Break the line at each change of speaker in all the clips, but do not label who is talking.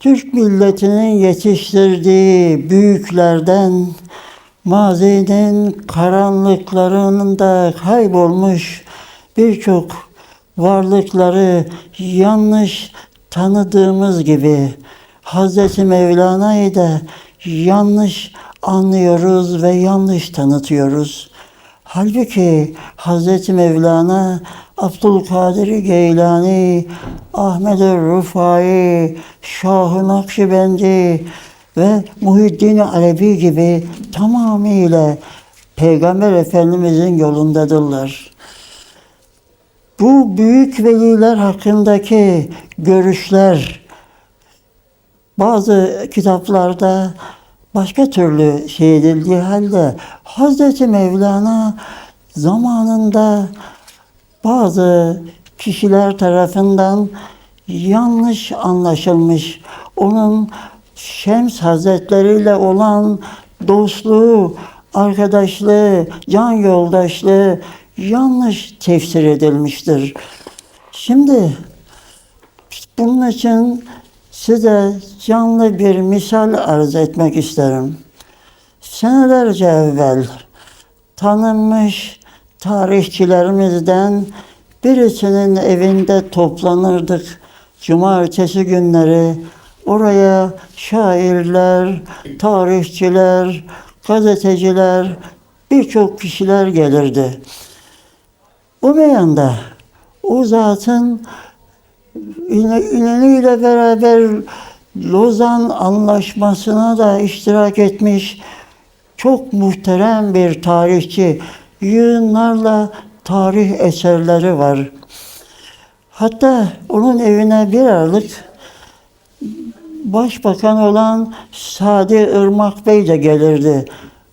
Türk milletinin yetiştirdiği büyüklerden mazinin karanlıklarında kaybolmuş birçok varlıkları yanlış tanıdığımız gibi Hz. Mevlana'yı da yanlış anlıyoruz ve yanlış tanıtıyoruz. Halbuki Hz. Mevlana, Abdülkadir Geylani, Ahmet Rufai, Şah-ı Nakşibendi ve Muhiddin Alevi gibi tamamıyla Peygamber Efendimizin yolundadırlar. Bu büyük veliler hakkındaki görüşler bazı kitaplarda başka türlü şey edildiği halde Hazreti Mevlana zamanında bazı kişiler tarafından yanlış anlaşılmış. Onun Şems Hazretleri ile olan dostluğu, arkadaşlığı, can yoldaşlığı yanlış tefsir edilmiştir. Şimdi bunun için size canlı bir misal arz etmek isterim. Senelerce evvel tanınmış tarihçilerimizden birisinin evinde toplanırdık. Cumartesi günleri oraya şairler, tarihçiler, gazeteciler, birçok kişiler gelirdi. Bu meyanda o zatın İne- İnönü'yle beraber Lozan Anlaşması'na da iştirak etmiş çok muhterem bir tarihçi. Yığınlarla tarih eserleri var. Hatta onun evine bir aralık başbakan olan Sadi Irmak Bey de gelirdi.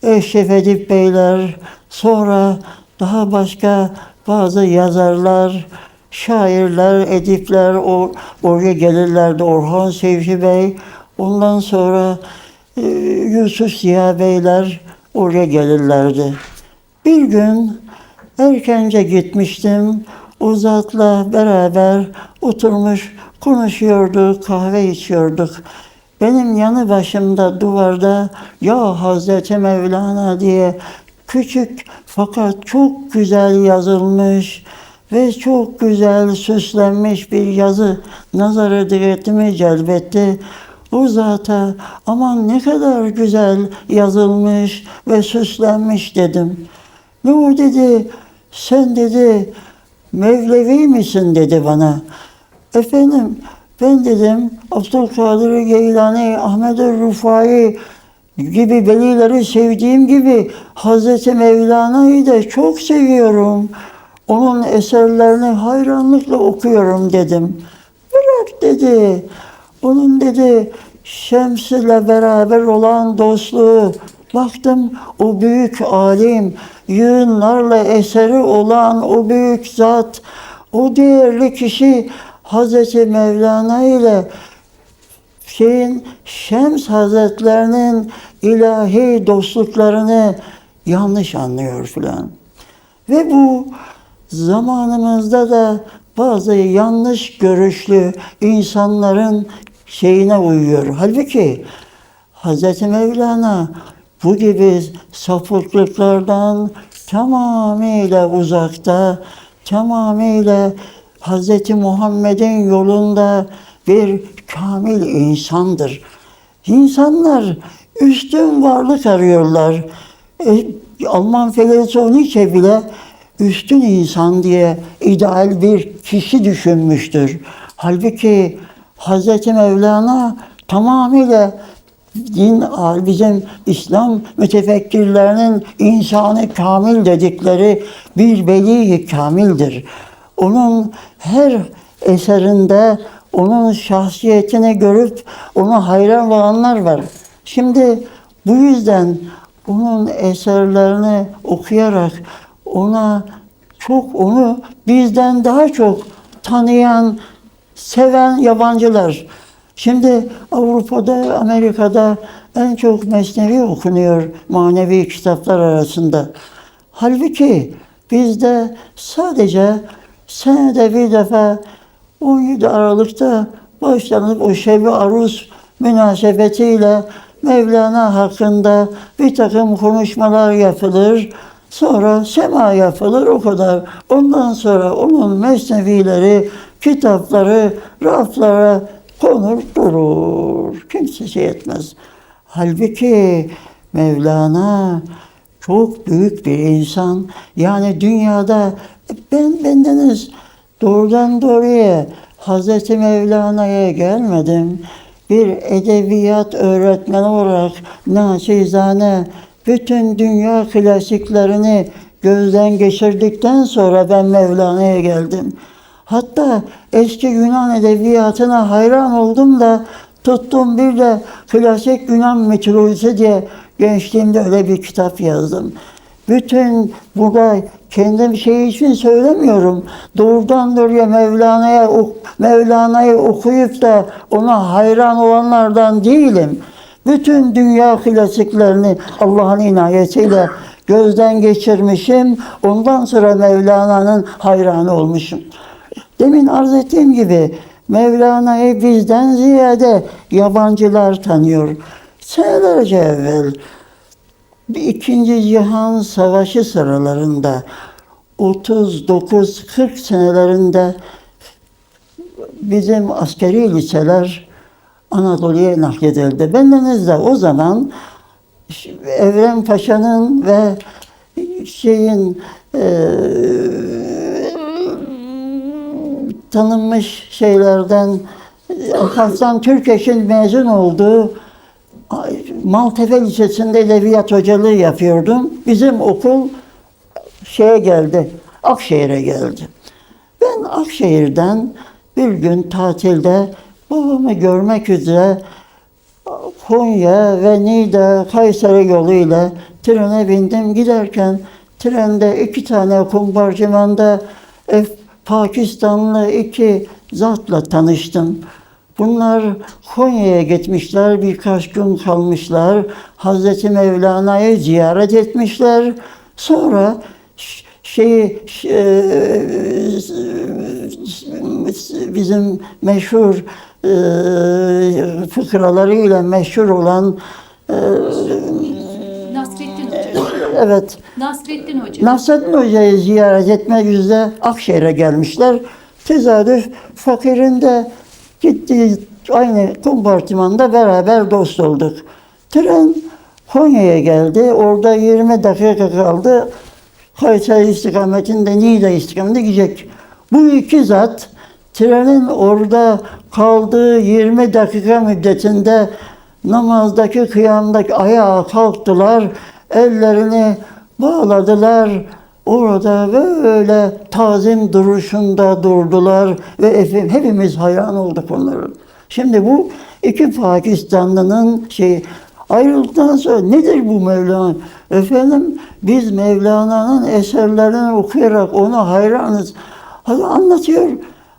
Eşref Edip Beyler, sonra daha başka bazı yazarlar, şairler, edipler o, oraya gelirlerdi. Orhan Sevci Bey, ondan sonra e, Yusuf Ziya Beyler oraya gelirlerdi. Bir gün erkence gitmiştim. O zatla beraber oturmuş konuşuyorduk, kahve içiyorduk. Benim yanı başımda duvarda ya Hazreti Mevlana diye küçük fakat çok güzel yazılmış ve çok güzel süslenmiş bir yazı nazara dikkatimi celbetti. O zata aman ne kadar güzel yazılmış ve süslenmiş dedim. Ne o dedi, sen dedi Mevlevi misin dedi bana. Efendim ben dedim Abdülkadir Geylani, Ahmet Rufai gibi velileri sevdiğim gibi Hazreti Mevlana'yı da çok seviyorum. Onun eserlerini hayranlıkla okuyorum dedim. Bırak dedi. Onun dedi Şems ile beraber olan dostluğu. Baktım o büyük alim, yığınlarla eseri olan o büyük zat, o değerli kişi Hazreti Mevlana ile şeyin Şems Hazretlerinin ilahi dostluklarını yanlış anlıyor filan. Ve bu zamanımızda da bazı yanlış görüşlü insanların şeyine uyuyor. Halbuki Hz. Mevlana bu gibi sapıklıklardan tamamıyla uzakta, tamamıyla Hz. Muhammed'in yolunda bir kamil insandır. İnsanlar üstün varlık arıyorlar. E, Alman filozofu Nietzsche bile üstün insan diye ideal bir kişi düşünmüştür. Halbuki Hz. Mevlana tamamıyla din bizim İslam mütefekkirlerinin insanı kamil dedikleri bir veli kamildir. Onun her eserinde onun şahsiyetini görüp ona hayran olanlar var. Şimdi bu yüzden onun eserlerini okuyarak ona çok onu bizden daha çok tanıyan, seven yabancılar. Şimdi Avrupa'da, Amerika'da en çok mesnevi okunuyor manevi kitaplar arasında. Halbuki bizde sadece senede bir defa 17 Aralık'ta başlanıp o şebi aruz münasebetiyle Mevlana hakkında bir takım konuşmalar yapılır. Sonra sema yapılır o kadar. Ondan sonra onun mesnevileri, kitapları raflara konur durur. Kimse şey etmez. Halbuki Mevlana çok büyük bir insan. Yani dünyada ben bendeniz doğrudan doğruya Hazreti Mevlana'ya gelmedim. Bir edebiyat öğretmeni olarak naçizane bütün dünya klasiklerini gözden geçirdikten sonra ben Mevlana'ya geldim. Hatta eski Yunan edebiyatına hayran oldum da tuttum bir de klasik Yunan mitolojisi diye gençliğimde öyle bir kitap yazdım. Bütün burada kendim şey için söylemiyorum. Doğrudan doğruya Mevlana'ya Mevlana'yı okuyup da ona hayran olanlardan değilim. Bütün dünya klasiklerini Allah'ın inayetiyle gözden geçirmişim. Ondan sonra Mevlana'nın hayranı olmuşum. Demin arz ettiğim gibi Mevlana'yı bizden ziyade yabancılar tanıyor. Senelerce evvel bir İkinci Cihan Savaşı sıralarında 39-40 senelerinde bizim askeri liseler Anadolu'ya nakledildi. Bendeniz de o zaman Evren Paşa'nın ve şeyin eee tanınmış şeylerden Hasan Türkeş'in mezun olduğu Maltepe Lisesi'nde edebiyat hocalığı yapıyordum. Bizim okul şeye geldi, Akşehir'e geldi. Ben Akşehir'den bir gün tatilde babamı görmek üzere Konya ve Niğde, Kayseri yoluyla trene bindim. Giderken trende iki tane kompartımanda e, Pakistanlı iki zatla tanıştım. Bunlar Konya'ya gitmişler, birkaç gün kalmışlar. Hazreti Mevlana'yı ziyaret etmişler. Sonra ş- şeyi ş- e, bizim meşhur e, fıkralarıyla meşhur olan e,
Nasrettin Hoca.
evet
Nasrettin Hoca.
Nasrettin Hoca'yı ziyaret etmek üzere Akşehir'e gelmişler. Tesadüf fakirin de gittiği aynı kompartımanda beraber dost olduk. Tren Konya'ya geldi. Orada 20 dakika kaldı. Kayseri istikametinde Niğde istikametinde gidecek. Bu iki zat trenin orada kaldığı 20 dakika müddetinde namazdaki kıyamdaki ayağa kalktılar. Ellerini bağladılar. Orada böyle tazim duruşunda durdular ve efendim hepimiz hayran olduk onlara. Şimdi bu iki Pakistanlının şey ayrıldıktan sonra nedir bu Mevlana? Efendim biz Mevlana'nın eserlerini okuyarak ona hayranız. Hadi anlatıyor.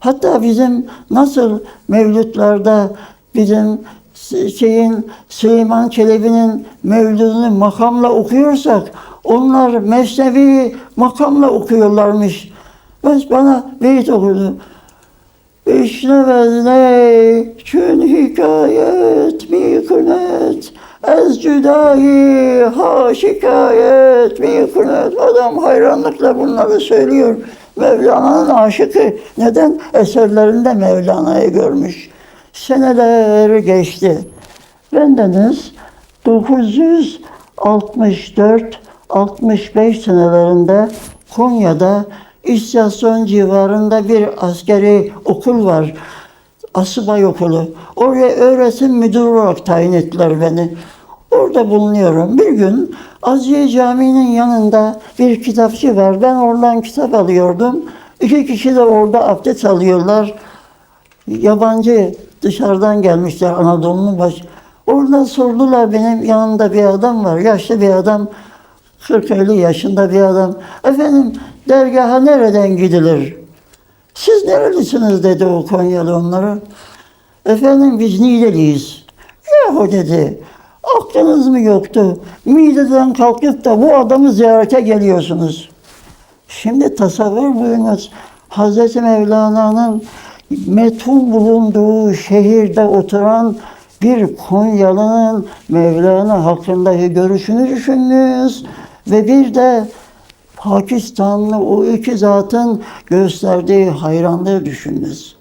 Hatta bizim nasıl mevlütlarda bizim şeyin Süleyman Çelebi'nin mevludunu makamla okuyorsak onlar Mesnevi makamla okuyorlarmış. Ben bana beyit okudu. İşlemez ne çün hikayet mi kınet Ez cüdayi ha şikayet mi kınet Adam hayranlıkla bunları söylüyor. Mevlana'nın aşıkı. Neden? Eserlerinde Mevlana'yı görmüş. Seneler geçti. Bendeniz 964-65 senelerinde Konya'da İstasyon civarında bir askeri okul var. Asubay okulu. Oraya öğretim müdürü olarak tayin ettiler beni. Orada bulunuyorum. Bir gün Aziye Camii'nin yanında bir kitapçı var. Ben oradan kitap alıyordum. İki kişi de orada abdest alıyorlar. Yabancı dışarıdan gelmişler Anadolu'nun baş. Orada sordular benim yanımda bir adam var. Yaşlı bir adam. 40-50 yaşında bir adam. Efendim dergaha nereden gidilir? Siz nerelisiniz dedi o Konyalı onlara. Efendim biz Niğdeliyiz. Yahu dedi. Aklınız mı yoktu? Mideden kalkıp da bu adamı ziyarete geliyorsunuz. Şimdi tasavvur buyurunuz. Hazreti Mevlana'nın metun bulunduğu şehirde oturan bir Konyalı'nın Mevlana hakkındaki görüşünü düşününüz ve bir de Pakistanlı o iki zatın gösterdiği hayranlığı düşününüz.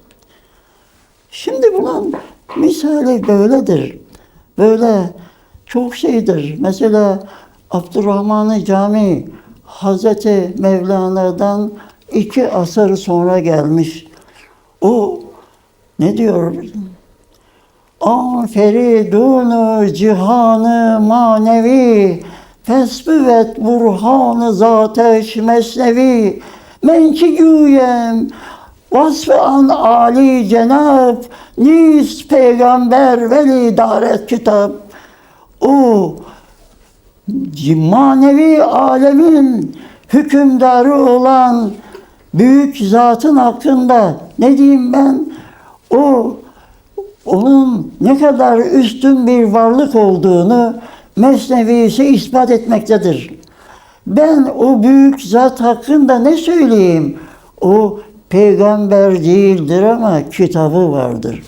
Şimdi bunun misali böyledir. Böyle çok şeydir. Mesela Abdurrahman-ı Cami Hazreti Mevlana'dan iki asır sonra gelmiş. O ne diyor? Aferidunu cihanı manevi Fesbüvet burhanı zateş mesnevi Men ki güyem Vasfı an Ali cenab Nis peygamber veli daret kitap O manevi alemin hükümdarı olan büyük zatın hakkında ne diyeyim ben o onun ne kadar üstün bir varlık olduğunu Mesnevisi ispat etmektedir. Ben o büyük zat hakkında ne söyleyeyim? O peygamber değildir ama kitabı vardır.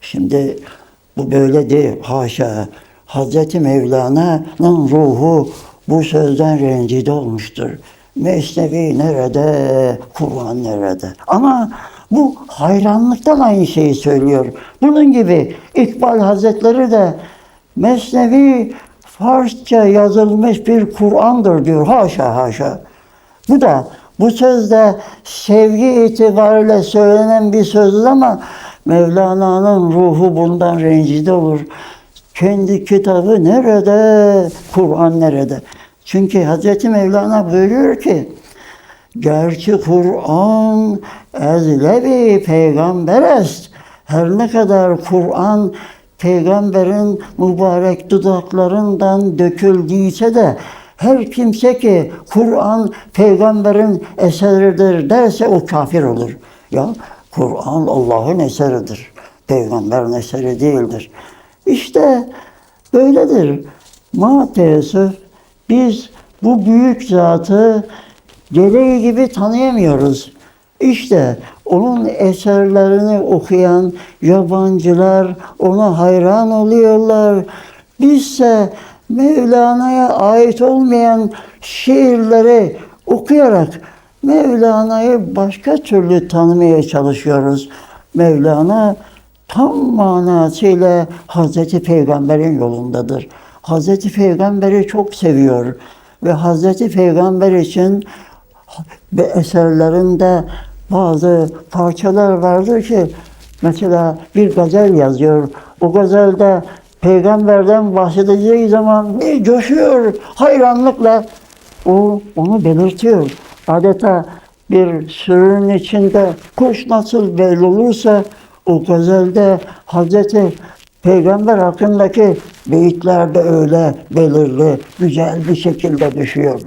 Şimdi bu böyle değil. Haşa. Hazreti Mevlana'nın ruhu bu sözden rencide olmuştur. Mesnevi nerede, Kur'an nerede? Ama bu hayranlıktan aynı şeyi söylüyor. Bunun gibi İkbal Hazretleri de Mesnevi Farsça yazılmış bir Kur'an'dır diyor. Haşa haşa. Bu da bu sözde sevgi itibariyle söylenen bir sözdür ama Mevlana'nın ruhu bundan rencide olur. Kendi kitabı nerede? Kur'an nerede? Çünkü Hazreti Mevlana buyuruyor ki Gerçi Kur'an ezlevi peygamber est. Her ne kadar Kur'an peygamberin mübarek dudaklarından döküldüyse de her kimse ki Kur'an peygamberin eseridir derse o kafir olur. Ya Kur'an Allah'ın eseridir. Peygamberin eseri değildir. İşte böyledir. Ma biz bu büyük zatı gereği gibi tanıyamıyoruz. İşte onun eserlerini okuyan yabancılar ona hayran oluyorlar. Bizse Mevlana'ya ait olmayan şiirleri okuyarak Mevlana'yı başka türlü tanımaya çalışıyoruz. Mevlana tam manasıyla Hazreti Peygamber'in yolundadır. Hazreti Peygamber'i çok seviyor ve Hazreti Peygamber için ve eserlerinde bazı parçalar vardır ki mesela bir gazel yazıyor. O gazelde peygamberden bahsedeceği zaman bir coşuyor hayranlıkla. O onu belirtiyor. Adeta bir sürünün içinde kuş nasıl belli olursa gazelde Hazreti Peygamber hakkındaki beyitler de öyle belirli, güzel bir şekilde düşüyor.